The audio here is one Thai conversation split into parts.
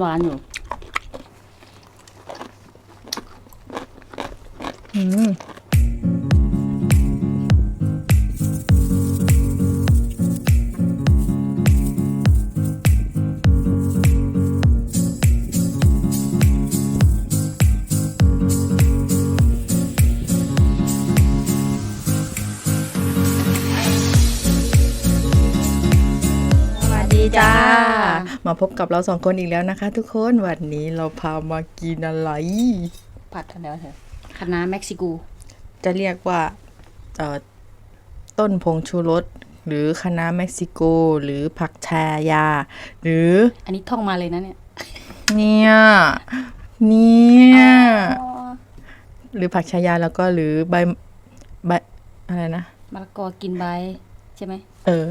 หวานๆอยู่อืม มาพบกับเราสองคนอีกแล้วนะคะ ทุกคนวันนี้เราพามากินอะไร ผัดกันแล้วเถอะคณะเม็กซิโกจะเรียกว่าเอ่อต้นผงชูรสหรือคะน้าเม็กซิโก หรือผักชายา หรืออันนี้ท่องมาเลยนะเนี่ย เนี่ยเนี่ยหรือผักชายาแล้วก็หรือใบใบอะไรนะมะละกอกินใบใช่ไหมเออ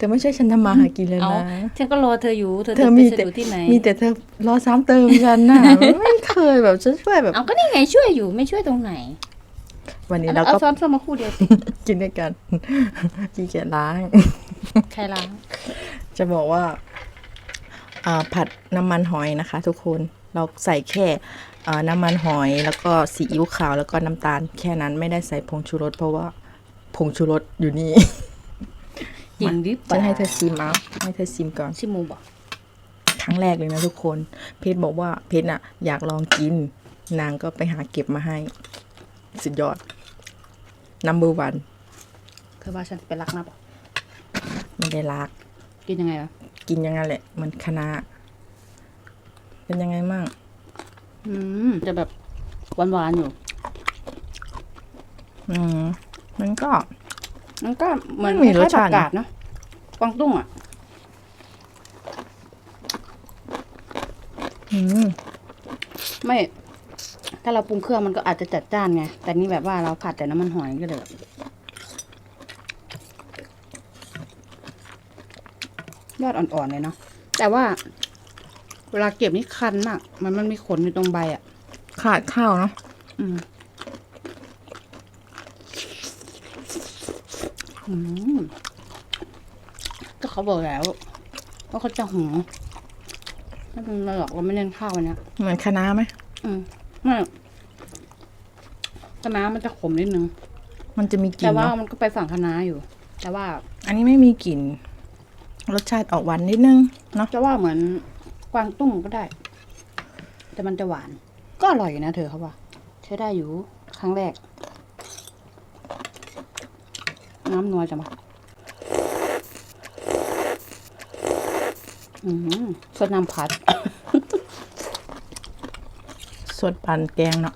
แต่ไม่ใช่ฉันทำมาหากินเลยเอานะฉันก็รอเธออยู่เธอเธจะอไปมีสะแต่ดุดที่ไหนมีแต่เธอรอซ้ำเติมฉันน่ะไม่เคยแบบจะช่วยแบบเอาก็นี่ไงช่วยอยู่ไม่ช่วยตรงไหน วันนี้เอาเราเอาก็ซ้อนซ้อนมาคู่เดียวสิกินด้วยกันขี้เกียจล้างใครล้าง จะบอกว่าอ่าผัดน้ำมันหอยนะคะ ทุกคนเราใส่แค่อ่าน้ำมันหอยแล้วก็ซีอิ๊วขาวแล้วก็น้ำตาล แค่นั้นไม่ได้ใส่ผงชูรสเพราะว่าผงชูรสอยู่นี่ จริงหรือเปจะล่าให้เธอชิมเอาให้เธอชิมก่อน ชิมูบอกครั้งแรกเลยนะทุกคน เพชรบอกว่าเพชรน่ะอยากลองกิน นางก็ไปหาเก็บมาให้ สุดยอด number one เธอว่าฉันไปรักนะบอกไม่ได้ลากกินยังไงวะกินอยังไงแหละเหมือนคณะเป็นยังไงมั่งอืมจะแบบหวานๆอยู่ อืมมันก็ มันก็เหมือนไม่มีรสชาติ คล้ยๆผักกาดเนาะกวางตุ้งอะ อืมไม่ ถ้าเราปรุงเครื่องมันก็อาจจะจัดจ้านไง แต่นี่แบบว่าเราผัดแต่น้ำมันหอยก็เลยแบบยอดอ่อนๆเลยเนาะ แต่ว่า เวลาเก็บนี่คันมาก มันมันมีขนอยู่ตรงใบอะ ขาดข้าวเนาะอืม อืม ก็เขาบอกแล้วว่าเขาจะหุงไม่เป็นไรหรอกเราไม่เล่นข้าววันเนี้ยเหมือนคณะไหมอืมไม่คะน้ามันจะขมนิดนึง มันจะมีกลิ่แต่นว่าเนาะมันก็ไปฝั่งคะน้าอยู่ แต่ว่าอันนี้ไม่มีกลิ่น รสชาติออกหวานนิดนึงเนาะจะว่าเหมือนกวางตุ้งก็ได้ แต่มันจะหวาน ก็อร่อยอยู่นะเธอเขาว่าใช้ได้อยู่ครั้งแรก น้ำนัวจังปะอืมสดน้ำผัด สดปันแกงเนาะ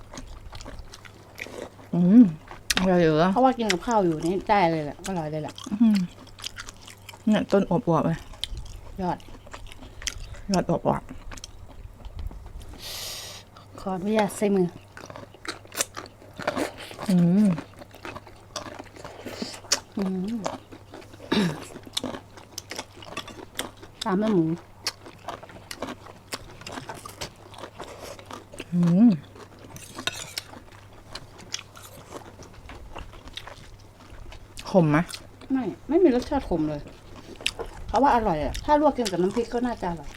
อืมอร่อยเหรอเพราะว่ากินกับข้าวอยู่นี่ได้เลยแหละอร่อยเลยแหละอืมเนี่ยต้นอบอวบๆเลยยอด ยอดอบอวบขออนุญาตใส่มือๆอืมอืม ตามด้วยหมูอืมขมไหมไม่ ไม่มีรสชาติขมเลยเขาว่าอร่อยอะถ้าลวกกินกับน้ำพริกก็น่าจะอร่อย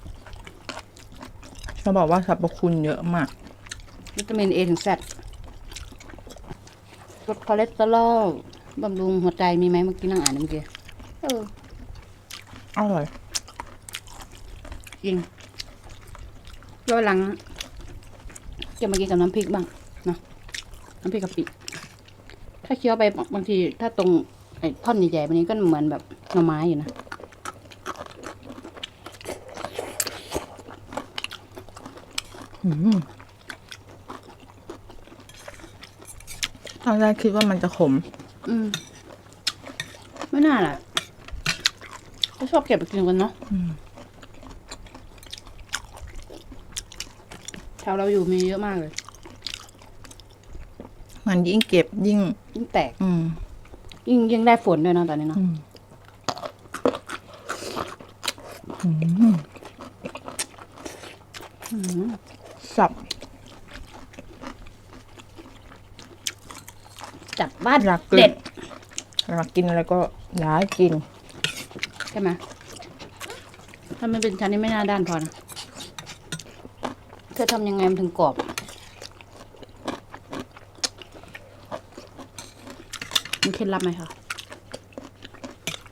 เขาบอกว่าสรรพคุณเยอะมาก วิตามินเอถึงแซดลดคอเลสเตอรอล บำรุงหัวใจมีไหมเมื่อกี้นั่งอ่านเมื่อกี้เอออร่อยจริงแล้ววันหลังจะมากินกับน้ำพริกบ้างเนาะน้ำพริกกะปิถ้าเคี้ยวไปบางที ถ้าตรงไอ้ท่อนใหญ่ๆแบบนี้ก็เหมือนแบบหน่อไม้อยู่นะอืมตอนแรกคิดว่ามันจะขม อืม ไม่น่าล่ะก็ชอบเก็บไปกินกันเนาะอืม แถวเราอยู่มีเยอะมากเลยมันยิ่งเก็บยิ่ง ยิ่งแตก อืมยิ่งยิ่งได้ฝนด้วยเนาะตอนนี้เนาะอืมอืม อืม สับ จั บบ้านอยากกินเด็ดอยากกินอะไรก็อยากให้กิน ใช่ไหมถ้ามันเป็นชั้นนี้ไม่น่าด้านพอนะเธอทำยังไงมันถึงกรอบ มีเคล็ดลับไหมคะ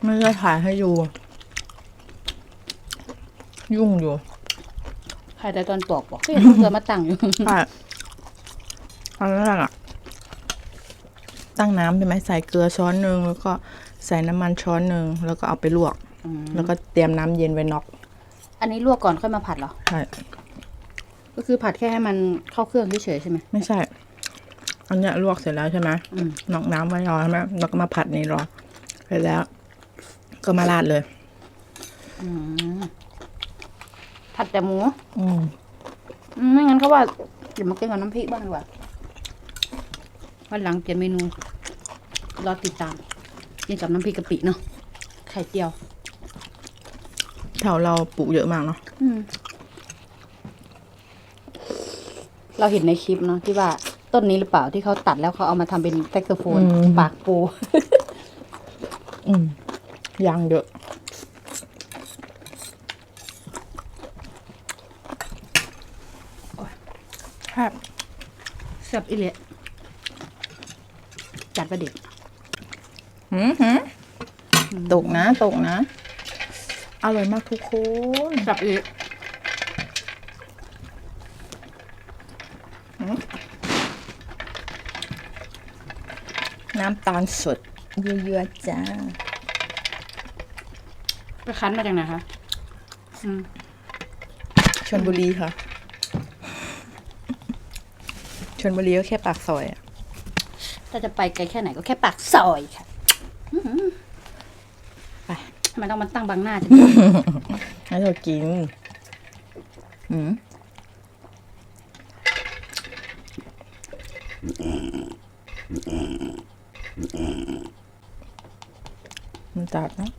ไม่ได้ถ่ายให้ดูยุ่งอยู่ใครแต่ตอนปอกบอกก็เห็นลูกเรือมาตั้งอยู่ ใช่ตอนแรกอะ ตั้งน้ำใช่ไหมใส่เกลือช้อนหนึ่งแล้วก็ใส่น้ำมันช้อนหนึ่งแล้วก็เอาไปลวก อืมแล้วก็เตรียมน้ำเย็นไว้น็อกอันนี้ลวกก่อนค่อยมาผัดเหรอ ใช่ก็คือผัดแค่ให้มันเข้าเครื่องเฉยๆใช่ไหมไม่ใช่ อันเนี้ยลวกเสร็จแล้วใช่ไหมอืมน็อกน้ำไว้รอใช่ไหมแล้วก็มาผัดนี่รอไปแล้ว ก็มาราดเลย อืมผัดแต่หมูอืมอืมไม่งั้นก็ว่าเดี๋ยวมากินกับน้ำพริกบ้างดีกว่าวันหลังเปลี่ยนเมนู รอติดตามกินกับน้ำพริกกะปิเนาะไข่เจียวแถวเราปลูกเยอะมากเนาะอืมเราเห็นในคลิปเนาะที่ว่าต้นนี้หรือเปล่าที่เขาตัดแล้วเขาเอามาทำเป็นแซกโซโฟนปากปู อืมยางเยอะ ครับแซ่บอีเละจัดประเด็ก หืมหืมตกนะ ตกนะ อร่อยมากทุกคนแซ่บอีเละน้ำตาลสด เยอะๆจ้าไปคั้นมาจากไหนคะอืมชนบุรีค่ะชนบุรีก็แค่ปากซอยอะถ้าจะไปไกลแค่ไหนก็แค่ปากซอยค่ะอื้อหือ ไปทำไมต้องมาตั้งบังหน้าฉันให้เรากิน อืมมันจัดนะ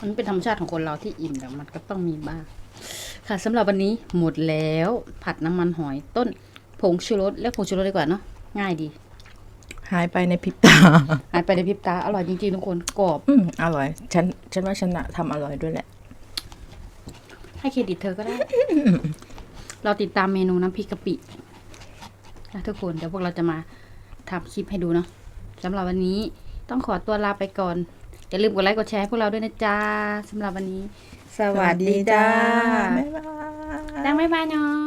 มันเป็นธรรมชาติของคนเราที่อิ่มแล้วมันก็ต้องมีบ้าง ค่ะสำหรับวันนี้หมดแล้ว ผัดน้ำมันหอยต้นผงชูรสเรียกผงชูรสดีกว่าเนาะง่ายดี หายไปในพริบตา หายไปในพริบตา อร่อยจริงๆทุกคนกรอบ อืมอร่อย ฉัน ฉันว่าฉันอะทำอร่อยด้วยแหละ ให้เครดิตเธอก็ได้ เราติดตามเมนูน้ำพริกกะปินะทุกคนเดี๋ยวพวกเราจะมาทำคลิปให้ดูเนาะสำหรับวันนี้ต้องขอตัวลาไปก่อน อย่าลืมกดไลค์กดแชร์ให้พวกเราด้วยนะจ๊ะสำหรับวันนี้ สวัสดีจ้าบ๊ายบายตั้งบ๊ายบายเนาะ